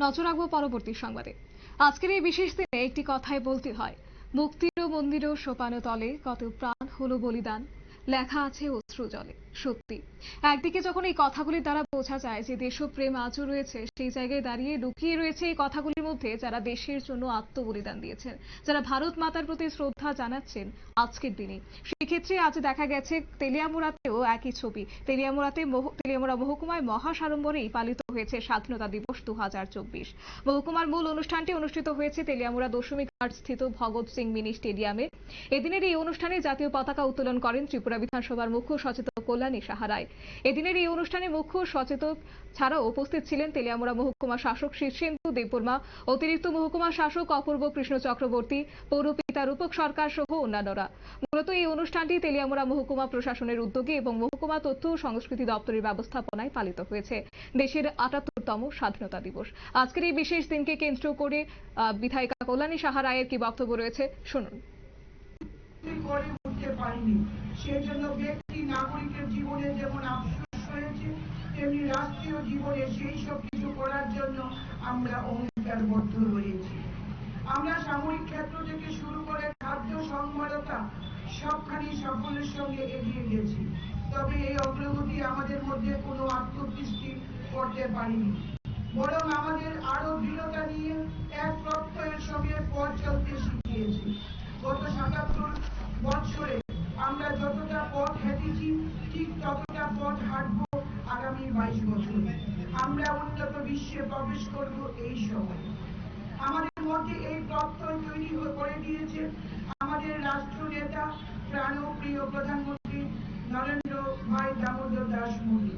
নজর রাখব পরবর্তী সংবাদে। আজকের এই বিশেষ দিনে একটি কথাই বলতে হয়। মুক্তির মন্দির সোপানো তলে, কত প্রাণ হলো বলিদান। লেখা আছে অশ্রু জলে, সত্যি। একদিকে যখন এই কথাগুলির দ্বারা বোঝা যায় যে দেশপ্রেম আজও রয়েছে, সেই জায়গায় দাঁড়িয়ে লুকিয়ে রয়েছে এই কথাগুলির মধ্যে যারা দেশের জন্য আত্মবলিদান দিয়েছেন, যারা ভারত মাতার প্রতি শ্রদ্ধা জানাচ্ছেন আজকের দিনে। সেই ক্ষেত্রে আজ দেখা গেছে তেলিয়ামুড়াতেও একই ছবি। তেলিয়ামুড়াতে তেলিয়ামুড়া মহকুমায় মহাসাড়ম্বরেই পালিত হয়েছে স্বাধীনতা দিবস দু মহকুমার মূল অনুষ্ঠানটি অনুষ্ঠিত হয়েছে তেলিয়ামুড়া দশমিক ঘাট স্থিত ভগৎ সিং মিনি স্টেডিয়ামে। এদিনের এই অনুষ্ঠানে জাতীয় পতাকা উত্তোলন করেন ত্রিপুরা বিধানসভার মুখ্য সচেতক কল্যাণী সাহারায়। এদিনের এই অনুষ্ঠানে মুখ্য সচেতক ছাড়াও উপস্থিত ছিলেন তেলিয়ামুড়া মহকুমা শাসক শীর্ষেন্দু দেববর্মা, অতিরিক্ত মহকুমা শাসক অপূর্ব কৃষ্ণ চক্রবর্তী পৌরপিতা রূপক সরকার সহ অন্যান্যরা। মূলত এই অনুষ্ঠানটি তেলিয়ামুড়া মহকুমা প্রশাসনের উদ্যোগে এবং মহকুমা তথ্য ও সংস্কৃতি দপ্তরের ব্যবস্থাপনায় পালিত হয়েছে। দেশের আটাত্তরতম স্বাধীনতা দিবস। আজকের এই বিশেষ দিনকে কেন্দ্র করে বিধায়িকা কল্যাণী সাহা রায়ের কি বক্তব্য রয়েছে? শুনুন। পারিনি সেই জন্য ব্যক্তি নাগরিকের জীবনে যেমন আফসোস হয়েছে, তেমনি রাষ্ট্রীয় জীবনে সেই সব কিছু করার জন্য আমরা অঙ্গীকারবদ্ধ হয়েছি। আমরা সামরিক ক্ষেত্র থেকে শুরু করে খাদ্য সংবাদতা সবখানি সাফল্যের সঙ্গে এগিয়ে গেছি। তবে এই অগ্রগতি আমাদের মধ্যে কোনো আত্মতৃষ্টি করতে পারিনি। বরং আমাদের আরও দৃঢ়তা নিয়ে এক প্রত্যয়ের সঙ্গে পথ চলতে শিখিয়েছি। বিশ্বে প্রবেশ করব এই সময়। আমাদের মধ্যে এই প্রত্যয় তৈরি করে দিয়েছে আমাদের রাষ্ট্র নেতা প্রাণপ্রিয় প্রধানমন্ত্রী নরেন্দ্র ভাই দামোদর দাস মোদী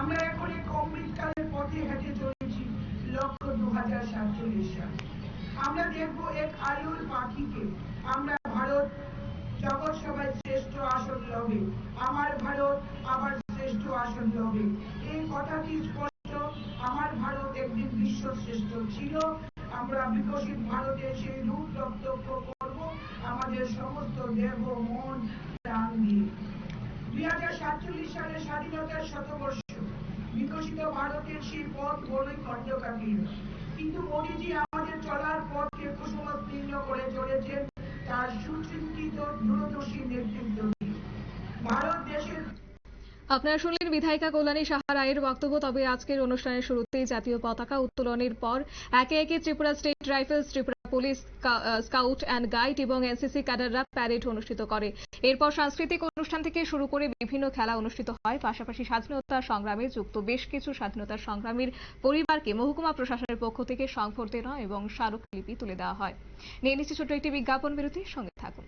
আমরা এখন এক অমৃতকালের পথে হেঁটে চলেছি লক্ষ্য দু হাজার সাতচল্লিশ সাল। আমরা দেখব এক আয়ুর পাখিকে। আমরা ভারত জগৎ সভায় শ্রেষ্ঠ আসন লবে। আমার ভারত আবার শ্রেষ্ঠ আসন লবে। এই কথাটি স্পষ্ট আমার ভারত একদিন বিশ্ব শ্রেষ্ঠ ছিল, আমরা বিকশিত ভারতের সেই রূপ প্রত্যক্ষ করব, আমাদের সমস্ত দেহ, মন, প্রাণ দিয়ে। দুই হাজার সাতচল্লিশ সালে স্বাধীনতার শতবর্ষ। বিকশিত ভারতের সেই পথ বড়ই খণ্ডকাকীর্ণ কিন্তু মোদীজি আমাদের চলার পথকে কুসুমোত্তীর্ণ করে চলেছেন, তার সুচিন্তিত দূরদর্শী নেতৃত্ব। ভারত আপনারা শুনলেন বিধায়িকা কল্যাণী সাহা রায়ের বক্তব্য। তবে আজকের অনুষ্ঠানের শুরুতেই জাতীয় পতাকা উত্তোলনের পর একে একে Tripura state rifles, Tripura police, স্কা- scout and guide এবং এনসিসি ক্যাডাররা প্যারেড অনুষ্ঠিত করে। এরপর সাংস্কৃতিক অনুষ্ঠান থেকে শুরু করে বিভিন্ন খেলা অনুষ্ঠিত হয়। পাশাপাশি স্বাধীনতা সংগ্রামে যুক্ত বেশ কিছু স্বাধীনতা সংগ্রামীর পরিবারকে মহকুমা প্রশাসনের পক্ষ থেকে সংবর্ধনা এবং স্মারকলিপি তুলে দেওয়া হয়। নিয়ে নিচ্ছি ছোট্ট একটি বিজ্ঞাপন বিরতির সঙ্গে থাকুন।